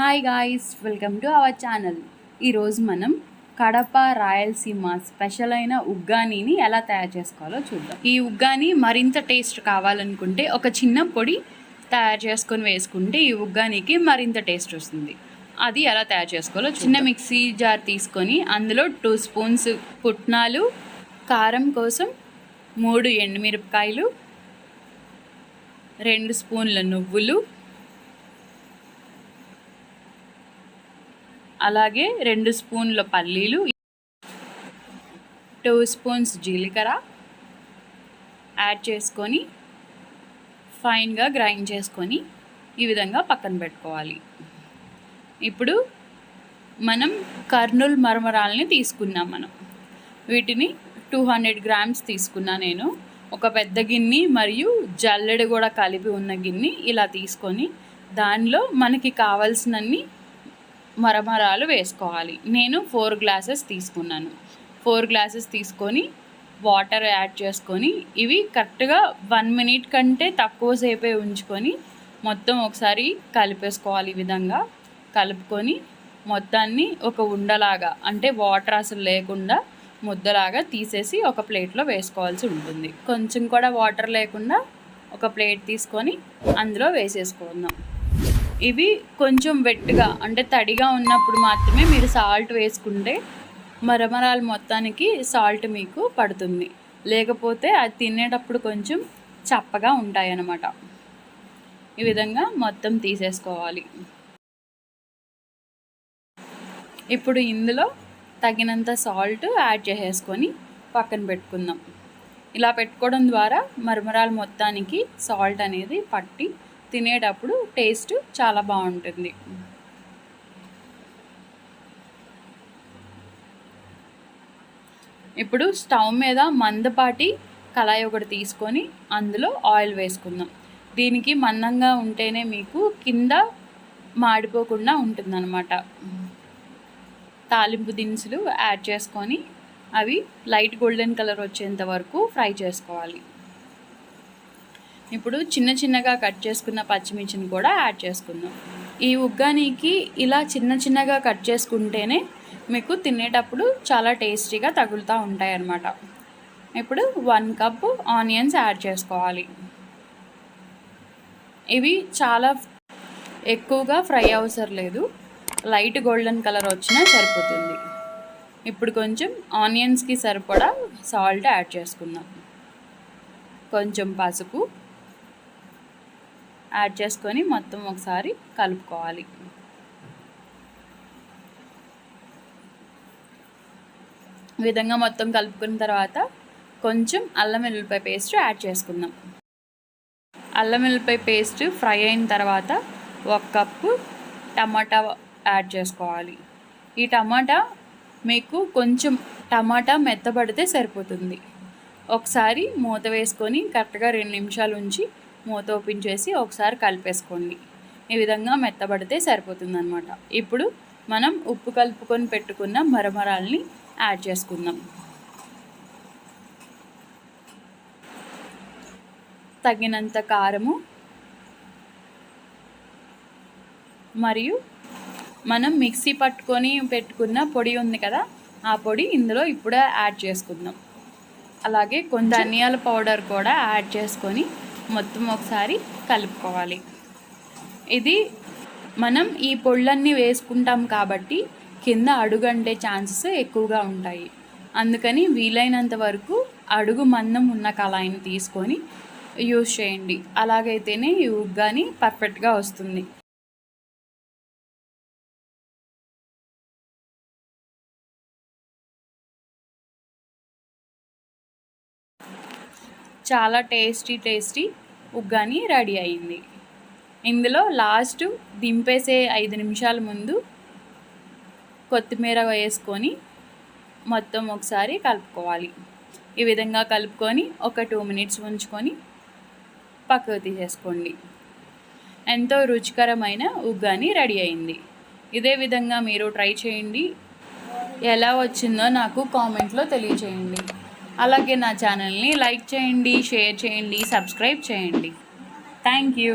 Hi guys welcome to our channel ఈరోజు మనం Kadapa Rayalaseema special అయిన ఉగ్గానీని ఎలా తయారు చేసుకోవాలో చూద్దాం. ఈ ఉగ్గాని మరింత టేస్ట్ కావాలనుకుంటే ఒక చిన్న పొడి తయారు చేసుకొని వేసుకుంటే ఈ ఉగ్గానికి మరింత టేస్ట్ వస్తుంది. అది ఎలా తయారు చేసుకోవాలో చిన్న మిక్సీ జార్ తీసుకొని అందులో టూ స్పూన్స్ పుట్నాలు కారం కోసం మూడు ఎండుమిరపకాయలు రెండు స్పూన్ల నువ్వులు అలాగే రెండు స్పూన్ల పల్లీలు టూ స్పూన్స్ జీలకర్ర యాడ్ చేసుకొని ఫైన్గా గ్రైండ్ చేసుకొని ఈ విధంగా పక్కన పెట్టుకోవాలి. ఇప్పుడు మనం కర్నూల్ మరమరాలని తీసుకున్నాం మనం. వీటిని టూ హండ్రెడ్ గ్రామ్స్ తీసుకున్నా నేను. ఒక పెద్ద గిన్నె మరియు జల్లెడ కూడా కలిపి ఉన్న గిన్నె ఇలా తీసుకొని దానిలో మనకి కావాల్సినన్ని మరమరాలు వేసుకోవాలి. నేను ఫోర్ గ్లాసెస్ తీసుకున్నాను. ఫోర్ గ్లాసెస్ తీసుకొని వాటర్ యాడ్ చేసుకొని ఇవి కరెక్ట్గా వన్ మినిట్ కంటే తక్కువ సేపే ఉంచుకొని మొత్తం ఒకసారి కలిపేసుకోవాలి ఈ విధంగా. కలుపుకొని మొత్తాన్ని ఒక ఉండలాగా అంటే వాటర్ అసలు లేకుండా ముద్దలాగా తీసేసి ఒక ప్లేట్లో వేసుకోవాల్సి ఉంటుంది. కొంచెం కూడా వాటర్ లేకుండా ఒక ప్లేట్ తీసుకొని అందులో వేసేసుకుందాం. ఇవి కొంచెం వెట్టుగా అంటే తడిగా ఉన్నప్పుడు మాత్రమే మీరు సాల్ట్ వేసుకుంటే మరమరాలు మొత్తానికి సాల్ట్ మీకు పడుతుంది. లేకపోతే అది తినేటప్పుడు కొంచెం చప్పగా ఉంటాయి అన్నమాట ఈ విధంగా మొత్తం తీసేసుకోవాలి. ఇప్పుడు ఇందులో తగినంత సాల్ట్ యాడ్ చేసేసుకొని పక్కన పెట్టుకుందాం. ఇలా పెట్టుకోవడం ద్వారా మరమరాలు మొత్తానికి సాల్ట్ అనేది పట్టి తినేటప్పుడు టేస్ట్ చాలా బాగుంటుంది. ఇప్పుడు స్టవ్ మీద మందపాటి కళాయి ఒకటి తీసుకొని అందులో ఆయిల్ వేసుకుందాం. దీనికి మందంగా ఉంటేనే మీకు కింద మాడిపోకుండా ఉంటుందన్నమాట. తాలింపు దినుసులు యాడ్ చేసుకొని అవి లైట్ గోల్డెన్ కలర్ వచ్చేంత వరకు ఫ్రై చేసుకోవాలి. ఇప్పుడు చిన్న చిన్నగా కట్ చేసుకున్న పచ్చిమిర్చిని కూడా యాడ్ చేసుకుందాం. ఈ ఉగ్గానికి ఇలా చిన్న చిన్నగా కట్ చేసుకుంటేనే మీకు తినేటప్పుడు చాలా టేస్టీగా తగులుతూ ఉంటాయి అన్నమాట ఇప్పుడు వన్ కప్ ఆనియన్స్ యాడ్ చేసుకోవాలి. ఇవి చాలా ఎక్కువగా ఫ్రై అవసరం లేదు. లైట్ గోల్డెన్ కలర్ వచ్చినా సరిపోతుంది. ఇప్పుడు కొంచెం ఆనియన్స్కి సరిపడా సాల్ట్ యాడ్ చేసుకుందాం. కొంచెం పసుపు యాడ్ చేసుకొని మొత్తం ఒకసారి కలుపుకోవాలి. ఈ విధంగా మొత్తం కలుపుకున్న తర్వాత కొంచెం అల్లం వెల్లుల్లిపాయ పేస్ట్ యాడ్ చేసుకుందాం. అల్లం వెల్లుల్లిపాయ పేస్ట్ ఫ్రై అయిన తర్వాత ఒక కప్పు టమాటా యాడ్ చేసుకోవాలి. ఈ టమాటా మీకు కొంచెం టమాటా మెత్తబడితే సరిపోతుంది. ఒకసారి మూత వేసుకొని కరెక్ట్గా రెండు నిమిషాలు ఉంచి మూత ఓపెన్ చేసి ఒకసారి కలిపేసుకోండి. ఈ విధంగా మెత్తబడితే సరిపోతుందన్నమాట. ఇప్పుడు మనం ఉప్పు కలుపుకొని పెట్టుకున్న మరమరాల్ని యాడ్ చేసుకుందాం. తగినంత కారము మరియు మనం మిక్సీ పట్టుకొని పెట్టుకున్న పొడి ఉంది కదా ఆ పొడి ఇందులో ఇప్పుడే యాడ్ చేసుకుందాం. అలాగే కొంచెం ధనియాల పౌడర్ కూడా యాడ్ చేసుకొని మొత్తం ఒకసారి కలుపుకోవాలి. ఇది మనం ఈ పొళ్ళన్నీ వేసుకుంటాం కాబట్టి కింద అడుగంటే ఛాన్సెస్ ఎక్కువగా ఉంటాయి. అందుకని వీలైనంత వరకు అడుగు మందం ఉన్న కళాయిని తీసుకొని యూజ్ చేయండి. అలాగైతేనే ఈ ఉగ్గాని పర్ఫెక్ట్గా వస్తుంది. చాలా టేస్టీ టేస్టీ ఉగ్గాని రెడీ అయింది. ఇందులో లాస్ట్ దింపేసే ఐదు నిమిషాల ముందు కొత్తిమీర వేసుకొని మొత్తం ఒకసారి కలుపుకోవాలి. ఈ విధంగా కలుపుకొని ఒక టూ మినిట్స్ ఉంచుకొని పక్కకు తీసేసుకోండి. ఎంతో రుచికరమైన ఉగ్గాని రెడీ అయింది. ఇదే విధంగా మీరు ట్రై చేయండి. ఎలా వచ్చిందో నాకు కామెంట్లో తెలియచేయండి. అలాగే నా ఛానల్ని లైక్ చేయండి షేర్ చేయండి సబ్స్క్రైబ్ చేయండి. Thank you